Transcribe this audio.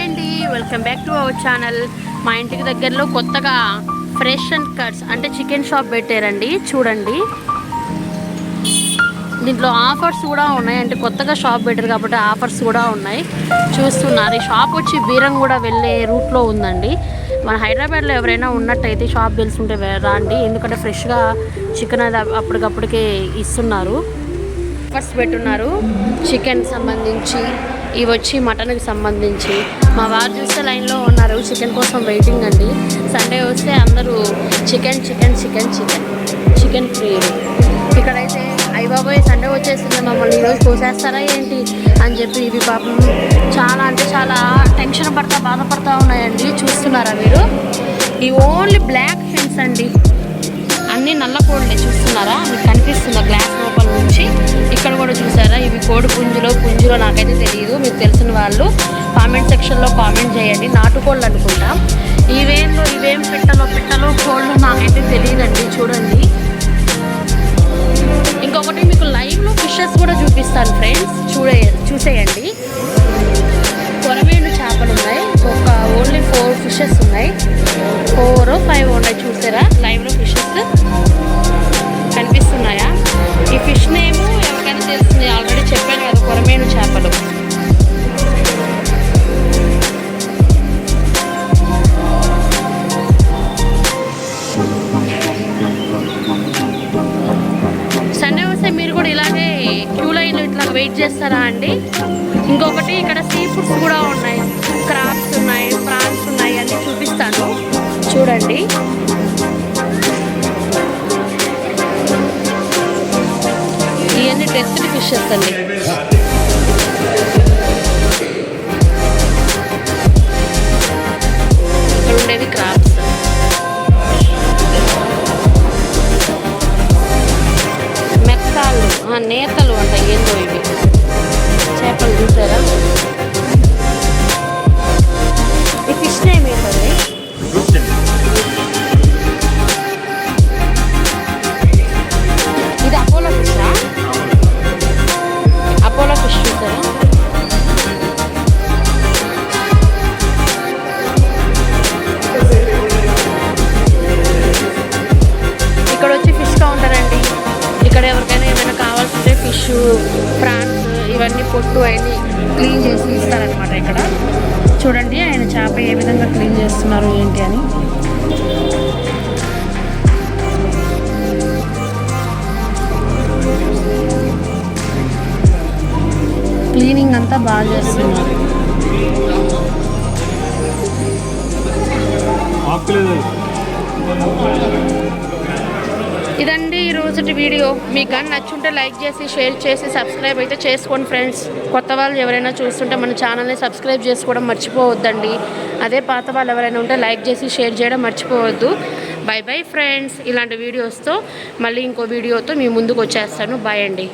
Hi అండి welcome back to our channel మా ఇంటికి దగ్గరలో కొత్తగా ఫ్రెష్ అండ్ కట్స్ అంటే చికెన్ షాప్ పెట్టారండి చూడండి. దీంట్లో ఆఫర్స్ కూడా ఉన్నాయి అంటే కొత్తగా షాప్ పెట్టారు కాబట్టి ఆఫర్స్ కూడా ఉన్నాయి. చూస్తున్నారు ఈ షాప్ వచ్చి బీరంగూడ వెళ్ళే రూట్లో ఉందండి. మన హైదరాబాద్లో ఎవరైనా ఉన్నట్టయితే షాప్ తెలుసుంటే రాండి ఎందుకంటే ఫ్రెష్గా చికెన్ అది అప్పటికప్పటికే ఇస్తున్నారు. ఫస్ట్ పెట్టున్నారు చికెన్ సంబంధించి. ఇవి వచ్చి మటన్కి సంబంధించి. మా వారు చూస్తే లైన్లో ఉన్నారు చికెన్ కోసం వెయిటింగ్ అండి. సండే వస్తే అందరూ chicken chicken chicken chicken chicken free. ఇక్కడైతే అయ్యబాబోయ్ సండే వచ్చేసింది మమ్మల్ని ఈరోజు కోసేస్తారా ఏంటి? అని చెప్పి ఇవి పాపం చాలా అంటే చాలా టెన్షన్ పడతా బాధపడతా ఉన్నాయండి చూస్తున్నారా మీరు? ఈ ఓన్లీ బ్లాక్ హెన్స్ అండి. ఇవన్నీ నల్ల కోళ్ళే చూస్తున్నారా? మీకు కనిపిస్తుందా గ్లాస్ లోపల నుంచి? ఇక్కడ కూడా చూసారా? ఇవి కోడి పుంజులో పుంజులో నాకైతే తెలియదు మీకు తెలిసిన వాళ్ళు కామెంట్ సెక్షన్లో కామెంట్ చేయండి. నాటుకోళ్ళు అనుకుంటా. ఇవేంలో ఇవేం పెట్టలో పెట్టలో కోళ్ళు నాకైతే తెలియదండి చూడండి. ఇంకొకటి మీకు లైవ్లో ఫిషెస్ కూడా చూపిస్తాను ఫ్రెండ్స్ చూడే చూసేయండి. కొరమేను చేపలు ఉన్నాయి. ఒక ఓన్లీ ఫోర్ ఫిషెస్ ఉన్నాయి. ఫోర్ ఫైవ్ వెయిట్ చేస్తారా అండి? ఇంకొకటి ఇక్కడ సీ ఫుడ్స్ కూడా ఉన్నాయి. క్రాప్స్ ఉన్నాయి ప్రాన్స్ ఉన్నాయి అన్ని చూపిస్తాను. చూడండి. ఇవన్నీ టెస్ట్ ఫిషెస్ అండి. ఇక్కడ ఉండేవి క్రాప్స్. మెత్తాలు ఆ, నేతలు అంట ఏందో ఇవి. చూసారా? ఈ ఫిష్ నేమ్ ఏంటండి ఇది అపోలో ఫిషా అపోలో ఫిష్ చూసారా? ఇక్కడ వచ్చి ఫిష్ కౌంటర్ అండి. ఇక్కడ ఎవరికైనా ఏమైనా కావాల్సింటే ఫిష్ ప్రాన్స్ ఇవన్నీ పొట్టు అవన్నీ క్లీన్ చేసి ఇస్తారనమాట ఇక్కడ. చూడండి ఆయన చేప ఏ విధంగా క్లీన్ చేస్తున్నారు ఏంటి అని. క్లీనింగ్ అంతా బాగా చేస్తున్నారు. ఇదండి వీడియో మీకు కానీ నచ్చుంటే లైక్ చేసి షేర్ చేసి సబ్స్క్రైబ్ అయితే చేసుకోండి ఫ్రెండ్స్. కొత్త వాళ్ళు ఎవరైనా చూస్తుంటే మన ఛానల్ని సబ్స్క్రైబ్ చేసుకోవడం మర్చిపోవద్దండి. అదే పాత వాళ్ళు ఎవరైనా ఉంటే లైక్ చేసి షేర్ చేయడం మర్చిపోవద్దు. Bye bye friends. ఇలాంటి వీడియోస్తో మళ్ళీ ఇంకో వీడియోతో మీ ముందుకు వచ్చేస్తాను. బాయ్ అండి.